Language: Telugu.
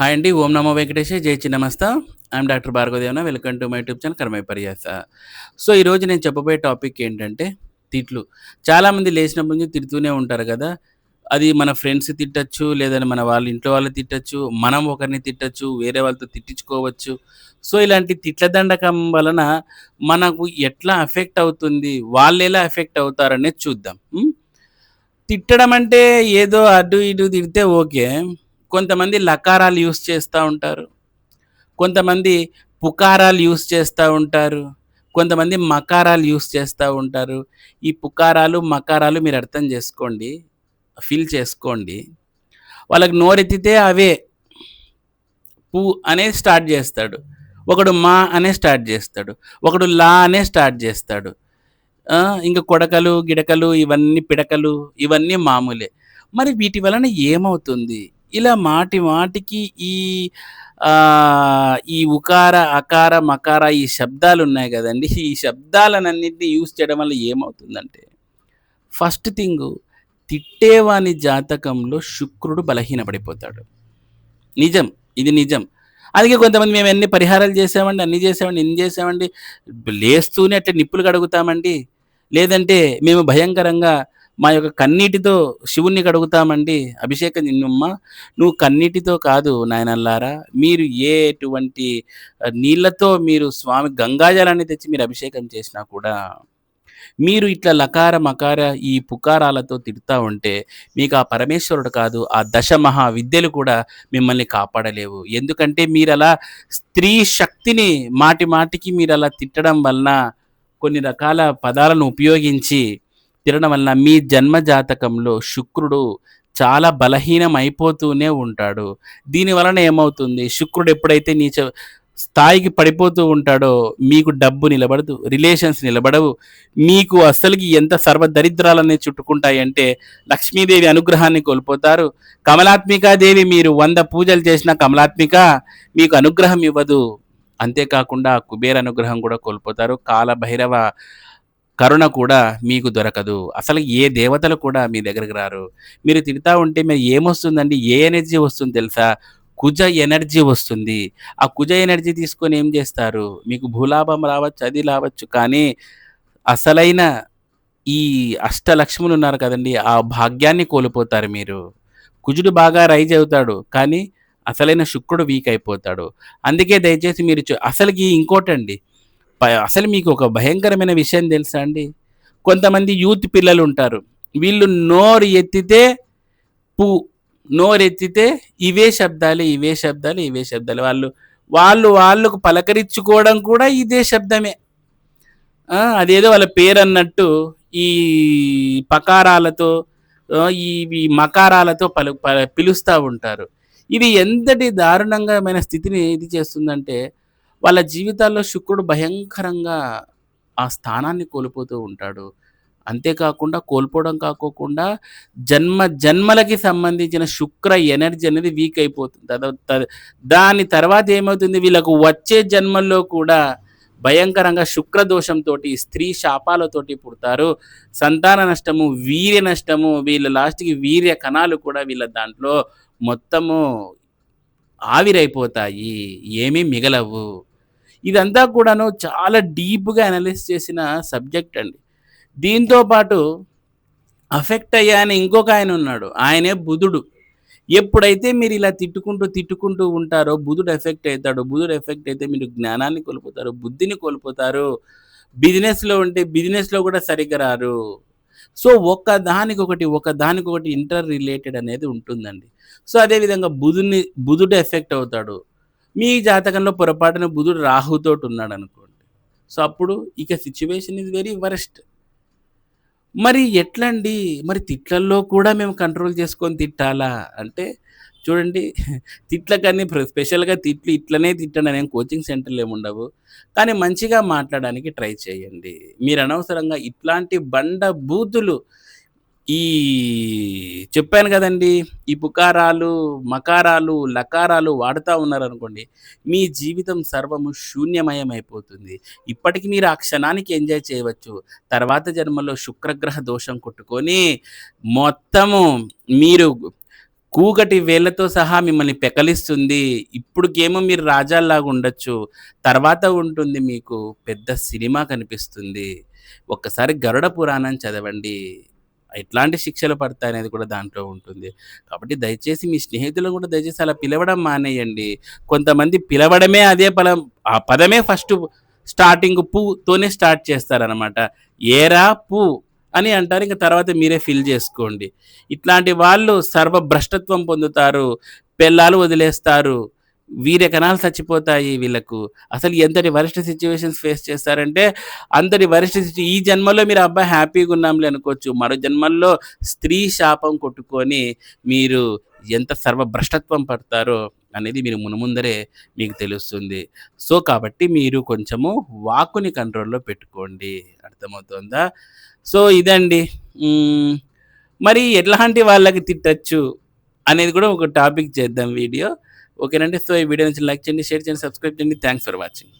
హాయ్ అండి. ఓం నమో వెంకటేష్ జై Chinnamasta. I'm doctor Bhargavadevana. Welcome to my YouTube channel కర్మై పర్యాస. సో, ఈరోజు నేను చెప్పబోయే టాపిక్ ఏంటంటే తిట్లు. చాలామంది లేచినప్పటి నుంచి తిడుతూనే ఉంటారు కదా అది మన ఫ్రెండ్స్ తిట్టచ్చు లేదని మన వాళ్ళ ఇంట్లో వాళ్ళు తిట్టచ్చు మనం ఒకరిని తిట్టచ్చు వేరే వాళ్ళతో తిట్టించుకోవచ్చు. సో, ఇలాంటి తిట్ల దండకం వలన మనకు ఎట్లా అఫెక్ట్ అవుతుంది? వాళ్ళెలా ఎఫెక్ట్ అవుతారనేది చూద్దాం. తిట్టడం అంటే ఏదో అటు ఇటు తిడితే ఓకే. కొంతమంది లకారాలు యూజ్ చేస్తూ ఉంటారు. కొంతమంది పుకారాలు యూజ్ చేస్తూ ఉంటారు. కొంతమంది మకారాలు యూస్ చేస్తూ ఉంటారు. ఈ పుకారాలు, మకారాలు మీరు అర్థం చేసుకోండి ఫీల్ చేసుకోండి. వాళ్ళకి నోరెత్తితే అవే. పు అనే స్టార్ట్ చేస్తాడు ఒకడు మా అనే స్టార్ట్ చేస్తాడు ఒకడు లా అనే స్టార్ట్ చేస్తాడు ఇంకా కొడకలు, గిడకలు ఇవన్నీ పిడకలు ఇవన్నీ మామూలే. మరి వీటి వలన ఏమవుతుంది? ఇలా మాటి మాటికి ఈ ఈ ఉకార, అకార, మకార ఈ శబ్దాలున్నాయి కదండి ఈ శబ్దాలనన్నింటినీ యూజ్ చేయడం వల్ల ఏమవుతుందంటే, ఫస్ట్ థింగ్ తిట్టేవాని జాతకంలో శుక్రుడు బలహీనపడిపోతాడు. నిజం. ఇది నిజం. అందుకే కొంతమంది మేము ఎన్ని పరిహారాలు చేసామండి, అన్ని చేసామండి, ఎన్ని చేసామండి. లేస్తూనే అట్లా నిప్పులు కడుగుతామండి. లేదంటే మేము భయంకరంగా మా యొక్క కన్నీటితో శివుణ్ణి కడుగుతామండి. అభిషేకం నిన్నుమ్మ నువ్వు కన్నీటితో కాదు నాయనల్లారా. మీరు ఏ ఎటువంటి నీళ్ళతో మీరు స్వామి గంగాజలాన్ని తెచ్చి మీరు అభిషేకం చేసినా కూడా, మీరు ఇట్లా లకార, మకార ఈ పుకారాలతో తిడతా ఉంటే, మీకు ఆ పరమేశ్వరుడు కాదు, ఆ దశ మహా విద్యలు కూడా మిమ్మల్ని కాపాడలేవు. ఎందుకంటే మీరు అలా స్త్రీ శక్తిని మాటి మాటికి మీరు అలా తిట్టడం వలన, కొన్ని రకాల పదాలను ఉపయోగించి తినడం వలన మీ జన్మ జాతకంలో శుక్రుడు చాలా బలహీనం అయిపోతూనే ఉంటాడు. దీని వలన ఏమవుతుంది? శుక్రుడు ఎప్పుడైతే నీచ స్థాయికి పడిపోతూ ఉంటాడో, మీకు డబ్బు నిలబడదు, రిలేషన్స్ నిలబడవు. మీకు అస్సలకి ఎంత సర్వదరిద్రాలనే చుట్టుకుంటాయంటే, లక్ష్మీదేవి అనుగ్రహాన్ని కోల్పోతారు. కమలాత్మికాదేవి మీరు వంద పూజలు చేసిన కమలాత్మిక మీకు అనుగ్రహం ఇవ్వదు. అంతేకాకుండా కుబేర అనుగ్రహం కూడా కోల్పోతారు. కాలభైరవ కరుణ కూడా మీకు దొరకదు. అసలు ఏ దేవతలు కూడా మీ దగ్గరికి రారు. మీరు తింటా ఉంటే మీరు ఏమొస్తుందండి? ఏ ఎనర్జీ వస్తుంది తెలుసా? కుజ ఎనర్జీ వస్తుంది. ఆ కుజ ఎనర్జీ తీసుకొని ఏం చేస్తారు? మీకు భూలాభం రావచ్చు, అది రావచ్చు. కానీ అసలైన ఈ అష్టలక్ష్ములు ఉన్నారు కదండీ! ఆ భాగ్యాన్ని కోల్పోతారు మీరు. కుజుడు బాగా రైజ్ అవుతాడు. కానీ అసలైన శుక్రుడు వీక్ అయిపోతాడు. అందుకే దయచేసి మీరు అసలుకి ఇంకోటండి. అసలు మీకు ఒక భయంకరమైన విషయం తెలుసా అండి? కొంతమంది యూత్ పిల్లలు ఉంటారు వీళ్ళు నోరు ఎత్తితే పు, నోరెత్తితే ఇవే శబ్దాలు ఇవే శబ్దాలు, ఇవే శబ్దాలు. వాళ్ళు వాళ్ళు వాళ్ళకు పలకరించుకోవడం కూడా ఇదే శబ్దమే. అదేదో వాళ్ళ పేరన్నట్టు ఈ పకారాలతో ఈ మకారాలతో పలు ప ఉంటారు. ఇది ఎంతటి దారుణంగమైన స్థితిని ఇది చేస్తుందంటే, వాళ్ళ జీవితాల్లో శుక్రుడు భయంకరంగా ఆ స్థానాన్ని కోల్పోతూ ఉంటాడు. అంతేకాకుండా కోల్పోవడం కాకోకుండా జన్మ జన్మలకి సంబంధించిన శుక్ర ఎనర్జీ అనేది వీక్ అయిపోతుంది. దాని తర్వాత ఏమవుతుంది? వీళ్ళకు వచ్చే జన్మల్లో కూడా భయంకరంగా శుక్ర దోషంతోటి, స్త్రీ శాపాలతోటి పుడతారు. సంతాన నష్టము, వీర్య నష్టము, వీళ్ళ లాస్ట్‌కి వీర్య కణాలు కూడా వీళ్ళ దాంట్లో మొత్తము ఆవిరైపోతాయి. ఏమీ మిగలవు. ఇదంతా కూడాను చాలా డీప్‌గా అనలైజ్ చేసిన సబ్జెక్ట్ అండి. దీంతో పాటు అఫెక్ట్ అయ్యాన ఇంకొక ఆయన ఉన్నాడు ఆయనే బుధుడు. ఎప్పుడైతే మీరు ఇలా తిట్టుకుంటూ, తిట్టుకుంటూ ఉంటారో బుధుడు ఎఫెక్ట్ అవుతాడు బుధుడు ఎఫెక్ట్ అయితే మీరు జ్ఞానాన్ని కోల్పోతారు, బుద్ధిని కోల్పోతారు. బిజినెస్‌లో ఉంటే బిజినెస్‌లో కూడా సరిగ్గా రారు. సో, ఒకదానికొకటి, ఒకదానికొకటి ఇంటర్ రిలేటెడ్ అనేది ఉంటుందండి. సో, అదే విధంగా బుధుడిని బుధుడు ఎఫెక్ట్ అవుతాడు. మీ జాతకంలో పొరపాటున బుధుడు రాహుతోటి ఉన్నాడనుకోండి. సో, అప్పుడు ఇక సిచ్యువేషన్ ఇస్ వెరీ వరస్ట్. మరి ఎట్లండి? మరి తిట్లల్లో కూడా మేము కంట్రోల్ చేసుకొని తిట్టాలా? అంటే చూడండి తిట్లకని ప్ర స్పెషల్‌గా తిట్లు ఇట్లనే తిట్టండి అనేం కోచింగ్ సెంటర్‌లు ఏముండవు. కానీ మంచిగా మాట్లాడడానికి ట్రై చేయండి. మీరు అనవసరంగా ఇట్లాంటి బండ బూతులు ఈ చెప్పాను కదండి ఈ పుకారాలు, మకారాలు, లకారాలు వాడుతూ ఉన్నారనుకోండి. మీ జీవితం సర్వము శూన్యమయం అయిపోతుంది. ఇప్పటికి మీరు ఆ క్షణానికి ఎంజాయ్ చేయవచ్చు. తర్వాత జన్మలో శుక్రగ్రహ దోషం కొట్టుకొని మొత్తము మీరు కూకటి వేళ్ళతో సహా మిమ్మల్ని పెకలిస్తుంది. ఇప్పుడుకేమో మీరు రాజాల్లాగా ఉండొచ్చు. తర్వాత ఉంటుంది మీకు పెద్ద సినిమా కనిపిస్తుంది. ఒక్కసారి గరుడ పురాణం చదవండి. ఎట్లాంటి శిక్షలు పడతాయనేది కూడా దాంట్లో ఉంటుంది. కాబట్టి దయచేసి మీ స్నేహితులను కూడా దయచేసి అలా పిలవడం మానేయండి. కొంతమంది పిలవడమే అదే పదం ఆ పదమే ఫస్ట్ స్టార్టింగ్ పూతోనే స్టార్ట్ చేస్తారనమాట. ఏరా పూ అని అంటారు. ఇంక తర్వాత మీరే ఫిల్ చేసుకోండి ఇట్లాంటి వాళ్ళు సర్వభ్రష్టత్వం పొందుతారు. పెళ్ళాలు వదిలేస్తారు. వీరెకనాలు చచ్చిపోతాయి వీళ్ళకు. అసలు ఎంతటి వరిష్ట సిచ్యువేషన్స్ ఫేస్ చేస్తారంటే, అంతటి వరిష్ట ఈ జన్మలో మీరు అబ్బాయి హ్యాపీగా ఉన్నాంలే అనుకోవచ్చు. మరో జన్మల్లో స్త్రీ శాపం కొట్టుకొని మీరు ఎంత సర్వభ్రష్టత్వం పడతారో అనేది మీరు మునుముందరే మీకు తెలుస్తుంది. సో, కాబట్టి మీరు కొంచెము వాకుని కంట్రోల్‌లో పెట్టుకోండి. అర్థమవుతోందా? సో, ఇదండి. మరి ఎట్లాంటి వాళ్ళకి తిట్టచ్చు అనేది కూడా ఒక టాపిక్ చేద్దాం వీడియో. ఓకేనండి. సో, ఈ వీడియో నుంచి లైక్ చేయండి, షేర్ చేయండి, సబ్స్క్రైబ్ చేయండి. Thanks for watching.